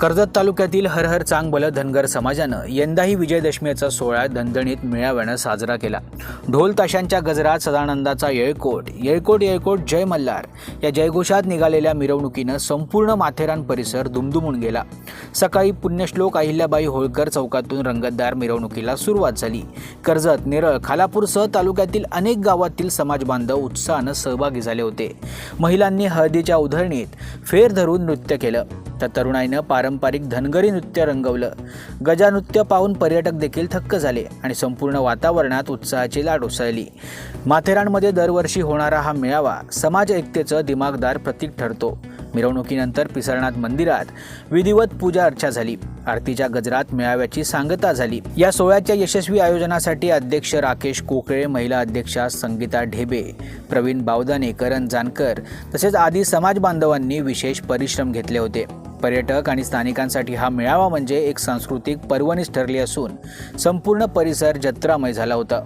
कर्जत तालुक्यातील हरहर चांगबल धनगर समाजानं यंदाही विजयदशमीचा सोहळा दणदणीत मेळाव्यानं साजरा केला. ढोल ताशांच्या गजरात सदानंदाचा येळकोट येळकोट येळकोट जय मल्हार या जयघोषात निघालेल्या मिरवणुकीनं संपूर्ण माथेरान परिसर दुमदुमून गेला. सकाळी पुण्यश्लोक अहिल्याबाई होळकर चौकातून रंगतदार मिरवणुकीला सुरुवात झाली. कर्जत नेरळ खालापूरसह तालुक्यातील अनेक गावातील समाज बांधव उत्साहानं सहभागी झाले होते. महिलांनी हळदीच्या उधळणीत फेर धरून नृत्य केलं. तर तरुणाईनं पारंपरिक धनगरी नृत्य रंगवलं. गजानृत्य पाहून पर्यटक देखील थक्क झाले आणि संपूर्ण वातावरणात उत्साहाची लाट उसळली. माथेरानमध्ये दरवर्षी होणारा हा मेळावा समाज एकतेचं दिमागदार प्रतीक ठरतो. मिरवणुकीनंतर पिसरनाथ मंदिरात विधिवत पूजा अर्चा झाली. आरतीच्या गजरात मेळाव्याची सांगता झाली. या सोहळ्याच्या यशस्वी आयोजनासाठी अध्यक्ष राकेश कोकळे महिला अध्यक्षा संगीता ढेबे प्रवीण बावदाने करण जानकर तसेच आदी समाज बांधवांनी विशेष परिश्रम घेतले होते. पर्यटक आणि स्थानिकांसाठी हा मेळावा म्हणजे एक सांस्कृतिक पर्वणीच ठरली असून संपूर्ण परिसर जत्रामय झाला होता.